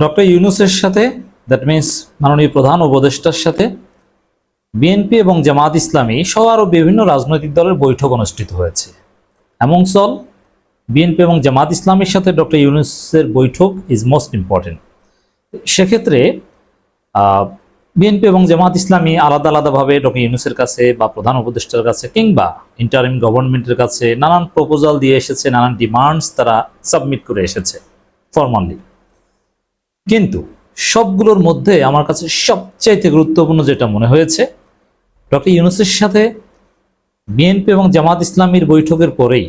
Doctor ইউনুসের সাথে that means মাননীয় প্রধান উপদেষ্টার সাথে বিএনপি এবং জামাত ইসলামী সহ আরও বিভিন্ন রাজনৈতিক দলের বৈঠক অনুষ্ঠিত হয়েছে। এমন সল বিএনপি এবং জামাত ইসলামের সাথে ডক্টর ইউনুসের বৈঠক ইজ মোস্ট ইম্পর্টেন্ট সেক্ষেত্রে বিএনপি এবং জামাত ইসলামী আলাদা আলাদাভাবে ডক্টর ইউনুসের কাছে বা প্রধান উপদেষ্টার কাছে কিংবা ইন্টারিম গভর্নমেন্টের কাছে নানান প্রপোজাল দিয়ে এসেছে, নানান ডিমান্ডস তারা সাবমিট করে এসেছে ফরমালি কিন্তু সবগুলোর মধ্যে আমার কাছে সবচাইতে গুরুত্বপূর্ণ যেটা মনে হয়েছে, ডক্টর ইউনুসের সাথে বিএনপি এবং জামাত ইসলামীর বৈঠকের পরেই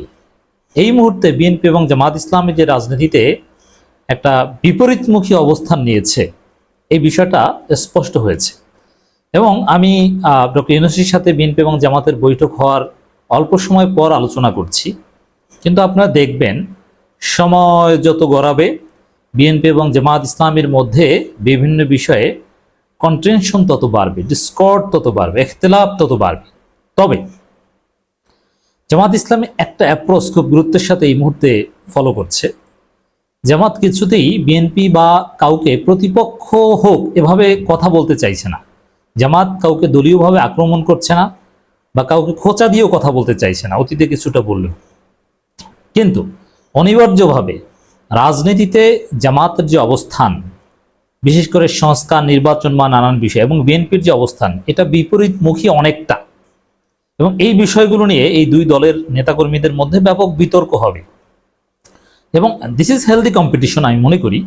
এই মুহূর্তে বিএনপি এবং জামাত ইসলামী যে রাজনীতিতে একটা বিপরীতমুখী অবস্থান নিয়েছে, এই বিষয়টা স্পষ্ট হয়েছে। এবং আমি ডক্টর ইউনুসির সাথে বিএনপি এবং জামাতের বৈঠক হওয়ার অল্প সময় পর আলোচনা করছি। কিন্তু আপনারা দেখবেন, সময় যত গড়াবে বিএনপি এবং জামাত ইসলামের মধ্যে বিভিন্ন বিষয়ে কন্টেনশন তত বাড়বে ডিসকর্ড তত বাড়বে এখতলাফ তত বাড়বে। তবে জামাত ইসলামী একটা অ্যাপ্রোচ খুব গুরুত্বের সাথে এই মুহূর্তে ফলো করছে। জামাত কিছুতেই বিএনপি বা কাউকে প্রতিপক্ষ হোক এভাবে কথা বলতে চাইছে না। জামাত কাউকে দলীয়ভাবে আক্রমণ করছে না বা কাউকে খোঁচা দিয়েও কথা বলতে চাইছে না, অতীতে কিছুটা বললেও। কিন্তু অনিবার্যভাবে রাজনীতিতে জামাতের যে অবস্থান, বিশেষ করে সংস্কার, নির্বাচন বা নানান বিষয় এবং বিএনপির যে অবস্থান, এটা বিপরীতমুখী অনেকটা। এবং এই বিষয়গুলো নিয়ে এই দুই দলের নেতাকর্মীদের মধ্যে ব্যাপক বিতর্ক হবে। এবং দিস ইজ হেলদি কম্পিটিশন আমি মনে করি।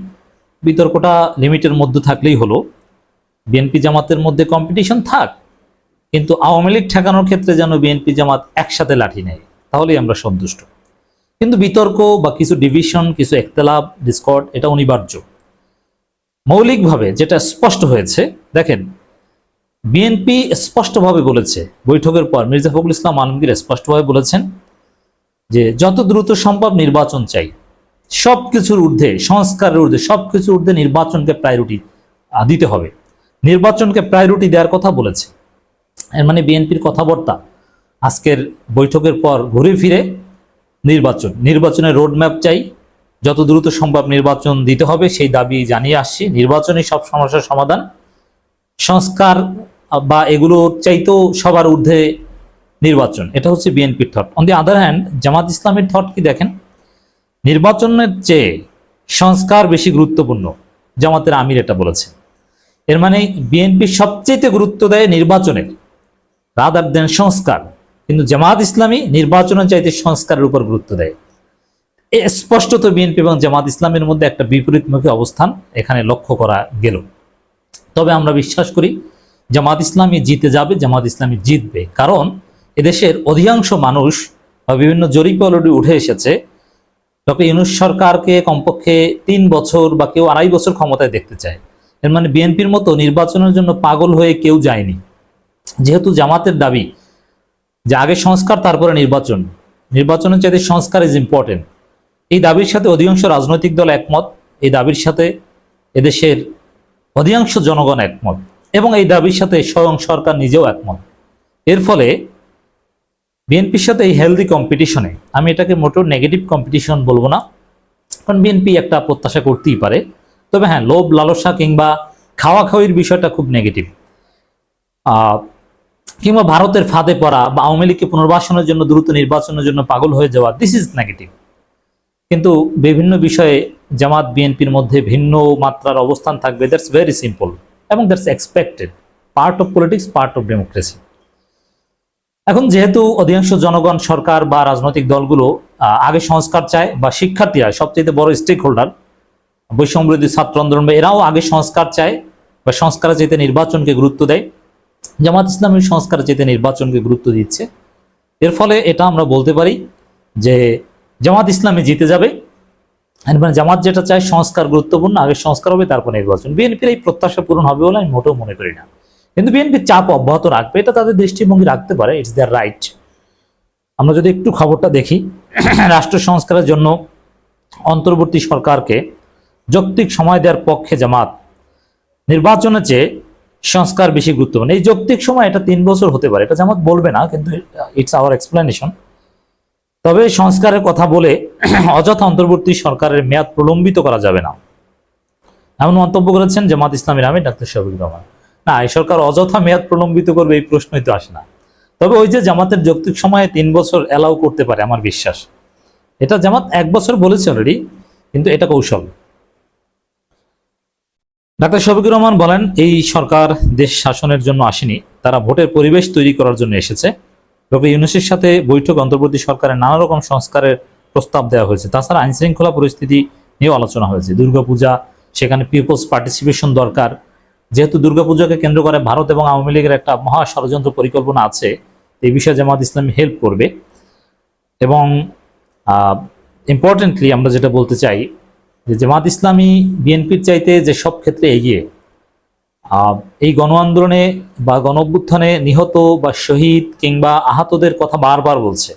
বিতর্কটা লিমিটের মধ্যে থাকলেই হলো। বিএনপি জামাতের মধ্যে কম্পিটিশন থাক, কিন্তু আওয়ামী লীগ ঠেকানোর ক্ষেত্রে যেন বিএনপি জামাত একসাথে লাঠি নেয়, তাহলেই আমরা সন্তুষ্ট। কিন্তু বিতর্ক বা কিছু ডিভিশন কিছু একতলাপ ডিসকর্ড এটা অনিবার্য। মৌলিকভাবে যেটা স্পষ্ট হয়েছে, দেখেন বিএনপি স্পষ্টভাবে বলেছে, বৈঠকের পর মির্জা ফখরুল ইসলাম আলমগীর স্পষ্টভাবে বলেছেন যে, যত দ্রুত সম্ভব নির্বাচন চাই। সব কিছুর ঊর্ধ্বে, সংস্কারের ঊর্ধ্বে সব কিছুর ঊর্ধ্বে নির্বাচনকে প্রায়োরিটি দিতে হবে। নির্বাচনকে প্রায়োরিটি দেওয়ার কথা বলেছে। এর মানে বিএনপির কথাবার্তা, আজকের বৈঠকের পর ঘুরে ফিরে নির্বাচন। নির্বাচনের রোডম্যাপ চাই। যত দ্রুত সম্ভব নির্বাচন দিতে হবে, সেই দাবি জানিয়ে আসছি। নির্বাচনই সব সমস্যার সমাধান। সংস্কার বা এগুলো চাইতেও সবার ঊর্ধ্বে নির্বাচন। এটা হচ্ছে বিএনপির thought on the other hand জামাত ইসলামের থট কি দেখেন? নির্বাচনের চেয়ে সংস্কার বেশি গুরুত্বপূর্ণ, জামাতের আমির এটা বলেছে। এর মানে বিএনপি সবচেয়ে গুরুত্ব দেয় নির্বাচনের। রাদার দেন সংস্কার। কিন্তু জামাত ইসলামী নির্বাচনের চাইতে সংস্কারের উপর গুরুত্ব দেয়। স্পষ্টত বিএনপি এবং জামাত ইসলামের মধ্যে একটা বিপরীতমুখী অবস্থান এখানে লক্ষ্য করা গেল। তবে আমরা বিশ্বাস করি, জামাত ইসলামী জিতে যাবে, জামাত ইসলামী জিতবে। কারণ এদেশের অধিকাংশ মানুষ বা বিভিন্ন জরিপ অলরেডি উঠে এসেছে। ডক্টর ইউনুস সরকারকে কমপক্ষে তিন বছর বা কেউ আড়াই বছর ক্ষমতায় দেখতে চায়। এর মানে বিএনপির মতো নির্বাচনের জন্য পাগল হয়ে কেউ যায়নি। যেহেতু জামাতের দাবি যে আগে সংস্কার, তারপরে নির্বাচন। নির্বাচনের চাইতে সংস্কার ইজ ইম্পর্টেন্ট এই দাবির সাথে অধিকাংশ রাজনৈতিক দল একমত। এই দাবির সাথে এদেশের অধিকাংশ জনগণ একমত। এবং এই দাবির সাথে স্বয়ং সরকার নিজেও একমত। এর ফলে বিএনপির সাথে এই হেলদি কম্পিটিশনে আমি এটাকে মোটেও নেগেটিভ কম্পিটিশন বলব না, কারণ বিএনপি একটা প্রত্যাশা করতেই পারে। তবে হ্যাঁ লোভ, লালসা কিংবা খাওয়া খাওয়ির বিষয়টা খুব নেগেটিভ কিংবা ভারতের ফাঁদে পড়া বা আওয়ামী লীগকে পুনর্বাসনের জন্য, দ্রুত নির্বাচনের জন্য পাগল হয়ে যাওয়া দিস ইজ নেগেটিভ কিন্তু বিভিন্ন বিষয়ে জামাত, বিএনপির মধ্যে ভিন্ন মাত্রার অবস্থান থাকবে দ্যাটস ভেরি সিম্পল এবং that's expected part of politics part of democracy এখন যেহেতু অধিকাংশ জনগণ সরকার বা রাজনৈতিক দলগুলো আগে সংস্কার চায় বা শিক্ষার্থীরা সবচেয়ে বড় স্টেক হোল্ডার বৈষম্যবিরোধী ছাত্র আন্দোলন এরাও আগে সংস্কার চায় বা সংস্কারের চাইতে নির্বাচনকে গুরুত্ব দেয় জামাত ইসলামের সংস্কারের চাইতে নির্বাচনকে গুরুত্ব দিচ্ছে। এর ফলে এটা আমরা বলতে পারি যে জামাত ইসলামে জিতে যাবে। মানে জামাত যেটা চায় সংস্কার গুরুত্বপূর্ণ আগে সংস্কার হবে, তারপর নির্বাচন। বিএনপির এই প্রত্যাশা পূরণ হবে বলে আমি মোটেও মনে করি না। কিন্তু বিএনপি চাপ অব্যাহত রাখবে, এটা তাদের দৃষ্টিভঙ্গি রাখতে পারে ইটস দেয়ার রাইট আমরা যদি একটু খবরটা দেখি, রাষ্ট্র সংস্কারের জন্য অন্তর্বর্তী সরকারকে যৌক্তিক সময় দেওয়ার পক্ষে জামাত নির্বাচনের চেয়ে সংস্কার বেশি গুরুত্বপূর্ণ। এই যৌক্তিক সময় এটা তিন বছর হতে পারে, এটা জামাত বলবে না, কিন্তু ইটস আওয়ার এক্সপ্লেনেশন তবে সংস্কারের কথা বলে অযথা অন্তর্বর্তী সরকারের মেয়াদ প্রলম্বিত করা যাবে না। এমন মন্তব্য করেছেন জামাত ইসলামী আমির ডাক্তার শফিক রহমান। না, এই সরকার অযথা মেয়াদ প্রলম্বিত করবে এই প্রশ্নই তো আসে না। তবে ওই যে জামাতের যৌক্তিক সময়ে তিন বছর অ্যালাউ করতে পারে, আমার বিশ্বাস। এটা জামাত এক বছর বলেছে অলরেডি কিন্তু এটা কৌশল। ডাক্তার শফিকুর রহমান বলেন, এই সরকার দেশ শাসনের জন্য আসেনি, তারা ভোটের পরিবেশ তৈরি করার জন্য এসেছে। ডক্টর ইউনুসের সাথে বৈঠক অন্তর্বর্তী সরকারের নানা রকম সংস্কারের প্রস্তাব দেওয়া হয়েছে। তাছাড়া আইন শৃঙ্খলা পরিস্থিতি নিয়েও আলোচনা হয়েছে। দুর্গাপূজা, সেখানে পিপলস পার্টিসিপেশন দরকার। যেহেতু দুর্গাপূজাকে কেন্দ্র করে ভারত এবং আওয়ামী লীগের একটা মহা ষড়যন্ত্র পরিকল্পনা আছে, এই বিষয়ে জামাত ইসলামী হেল্প করবে। এবং ইম্পর্টেন্টলি আমরা যেটা বলতে চাই যে জামাত ইসলামী বিএনপির চাইতে যে সব ক্ষেত্রে এগিয়ে এই গণ আন্দোলনে বা গণ অভ্যুত্থানে নিহত বা শহীদ কিংবা আহতদের কথা বারবার বলছে।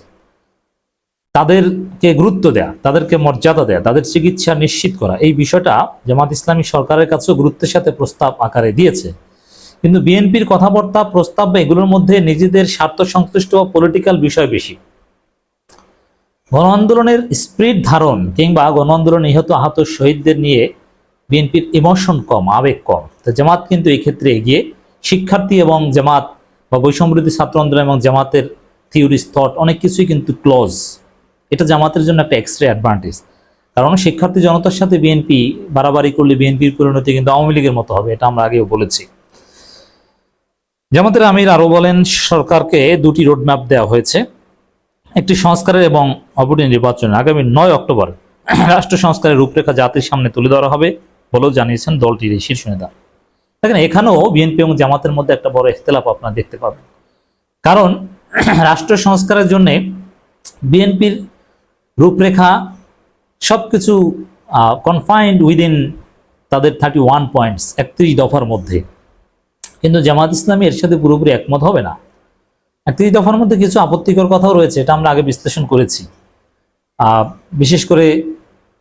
তাদেরকে গুরুত্ব দেয়া, তাদেরকে মর্যাদা দেয়া, তাদের চিকিৎসা নিশ্চিত করা, এই বিষয়টা জামাত ইসলামী সরকারের কাছেও গুরুত্বের সাথে প্রস্তাব আকারে দিয়েছে। কিন্তু বিএনপির কথাবার্তা, প্রস্তাব বা এগুলোর মধ্যে নিজেদের স্বার্থ সংশ্লিষ্ট পলিটিক্যাল বিষয় বেশি। গণ আন্দোলনের স্পিরিট ধারণ কিংবা গণ আন্দোলন নিহত আহত শহীদদের নিয়ে বিএনপির ইমোশন কম, আবেগ কম। তো জামাত কিন্তু এই ক্ষেত্রে এগিয়ে শিক্ষার্থী এবং জামাত বা বৈষম্যবিরোধী ছাত্র আন্দোলন এবং জামাতের থিওরিস থট অনেক কিছুই কিন্তু ক্লোজ। এটা জামাতের জন্য একটা এক্সট্রা অ্যাডভান্টেজ। কারণ শিক্ষার্থী জনতার সাথে বিএনপি বাড়াবাড়ি করলে বিএনপির পরিণতি কিন্তু আওয়ামী লীগের মতো হবে, এটা আমরা আগেও বলেছি। জামাতের আমির আরও বলেন, সরকারকে দুটি রোডম্যাপ দেওয়া হয়েছে। একটি সংস্কারের এবং অপরটি নির্বাচনের আগামী নয় অক্টোবর রাষ্ট্র সংস্কারের রূপরেখা জাতির সামনে তুলে ধরা হবে বলেও জানিয়েছেন দলটির এই শীর্ষ নেতা। দেখেন, এখানেও বিএনপি এবং জামাতের মধ্যে একটা বড় ইখতলাফ আপনারা দেখতে পাবেন। কারণ রাষ্ট্র সংস্কারের জন্য বিএনপির রূপরেখা সবকিছু কনফাইন্ড উইদিন তাদের থার্টি ওয়ান পয়েন্টস একত্রিশ দফার মধ্যে। কিন্তু জামাত ইসলামী এর সাথে পুরোপুরি একমত হবে না। একত্রিশ দফার মধ্যে কিছু আপত্তিকর কথাও রয়েছে, এটা আমরা আগে বিশ্লেষণ করেছি। বিশেষ করে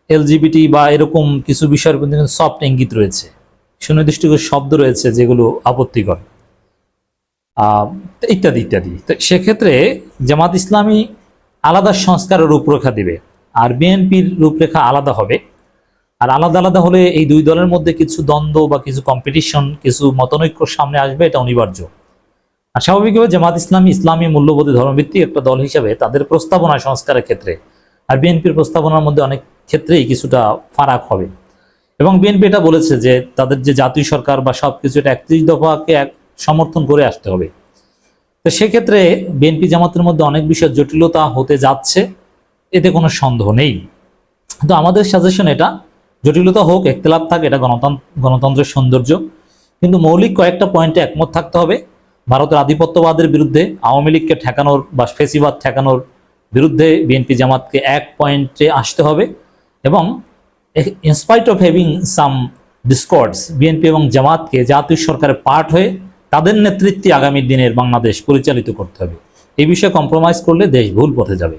এলজিবিটি বা এরকম কিছু বিষয়ের কিন্তু সফট ইঙ্গিত রয়েছে। সুনির্দিষ্ট শব্দ রয়েছে যেগুলো আপত্তিকর। ইত্যাদি ইত্যাদি। তো সেক্ষেত্রে জামাত ইসলামী আলাদা সংস্কারের রূপরেখা দিবে আর বিএনপির রূপরেখা আলাদা হবে। আর আলাদা আলাদা হলে এই দুই দলের মধ্যে কিছু দ্বন্দ্ব বা কিছু কম্পিটিশন কিছু মতনৈক্য সামনে আসবে, এটা অনিবার্য। আর স্বাভাবিকভাবে জামাত ইসলামী ইসলামী মূল্যবোধী ধর্মভিত্তিক একটা দল হিসাবে তাদের প্রস্তাবনা সংস্কারের ক্ষেত্রে আর বিএনপির প্রস্তাবনার মধ্যে অনেক ক্ষেত্রেই কিছুটা ফারাক হবে। এবং বিএনপি এটা বলেছে যে তাদের যে জাতীয় সরকার বা সবকিছু, এটা একত্রিশ দফাকে এক সমর্থন করে আসতে হবে। তো সেক্ষেত্রে বিএনপি জামাতের মধ্যে অনেক বিষয় জটিলতা হতে যাচ্ছে, এতে কোনো সন্দেহ নেই। তো আমাদের সাজেশন এটা, জটিলতা হোক একতলাপ থাক, এটা গণতন্ত্র গণতন্ত্রের সৌন্দর্য। কিন্তু মৌলিক কয়েকটা পয়েন্টে একমত থাকতে হবে। ভারতের আধিপত্যবাদের বিরুদ্ধে আওয়ামী লীগকে ঠেকানোর বা ফেসিবাদ ঠেকানোর বিরুদ্ধে বিএনপি জামাতকে এক পয়েন্টে আসতে হবে এবং in spite of having some discords BNP এবং জামাতকে জাতীয় সরকারের পার্ট হয়ে তাদের নেতৃত্বে আগামী দিনের বাংলাদেশ পরিচালিত করতে হবে। এই বিষয়ে কম্প্রোমাইজ করলে দেশ ভুল পথে যাবে।